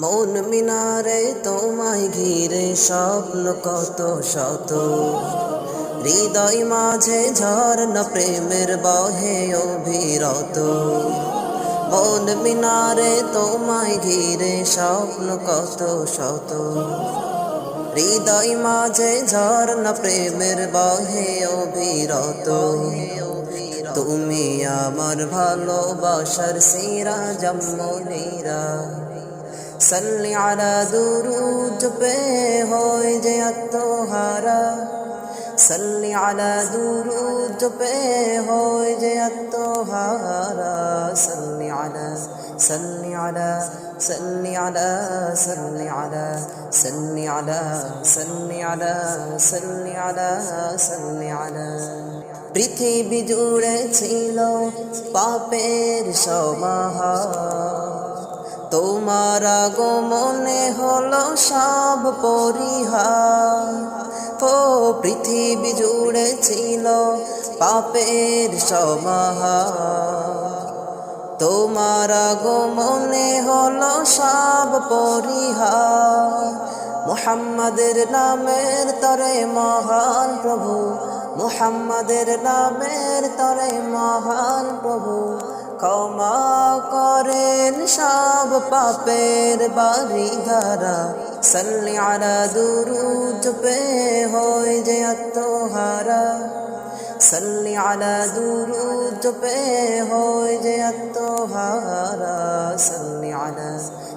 মন মিনারে তোমায় ঘিরে স্বপ্ন কত শত। হৃদয় মাঝে ঝর্ণা প্রেমের বহে অভিরত। মন মিনারে তোমায় ঘিরে স্বপ্ন কত শত। হৃদয় মাঝে ঝর্ণা প্রেমের বহে অভিরত। তুমি আমার ভালোবাসার সিরা জম্মনিরা সাল্লি আলা দুরুদ, পে হয় যে আত্মহারা। সাল্লি আলা দুরুদ, পে হয় যে আত্মহারা। সাল্লি আলা সাল্লি আলা সাল্লি আলা সাল্লি আলা সাল্লি আলা সাল্লি আলা সাল্লি আলা সাল্লি আলা। পৃথিবী জুড়ে ছিল পাপের সমাহার। তোমার আগমনে হলো সব পরিহার। ও পৃথিবী জুড়ে ছিল পাপের সমাহার। তোমার আগমনে হলো সব পরিহার। মুহাম্মাদের নামের তরে মহান প্রভু, মুহাম্মাদের নামের তরে মহান প্রভু। ক্ষমা করেন সব পাপের বাড়ি ধারা সাল্লি আলা দুরুদ পে হয় যে আত্মহারা। সাল্লি আলা দুরুদ পে হয় যে আত্মহারা। সাল্লি আলা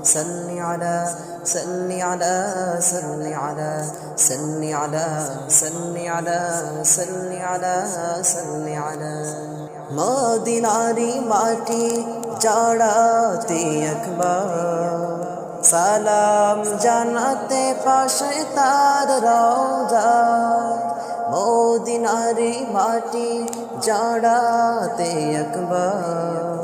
সাল্লি আলা সাল্লি আলা সাল্লি আলা। মদিনারি মাটি জড়াতে একবার। সালাম জানাতে পাশে তার রওজা। মদিনারি মাটি জড়াতে একবার।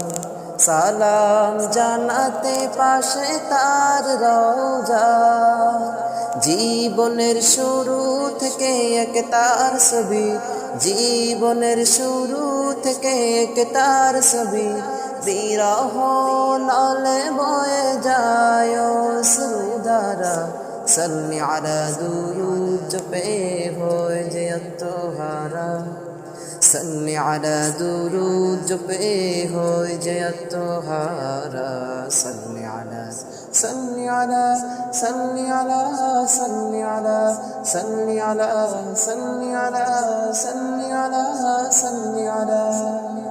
সালাম জানাতে পাশে তার রওজা। জীবনের শুরু থেকে এক তার ছবি। জীবনের শুরু থেকে তার ছবি? বিরহ নালে বয়ে যায় শ্রুধারা সাল্লি আলা দুরুদ পে হয়ে যে আত্মহারা সাল্লি আলা দুরুদ পে হয়ে যে আত্মহারা সাল্লি আলা سل على سل على سل على سل على سل على سل على سل على.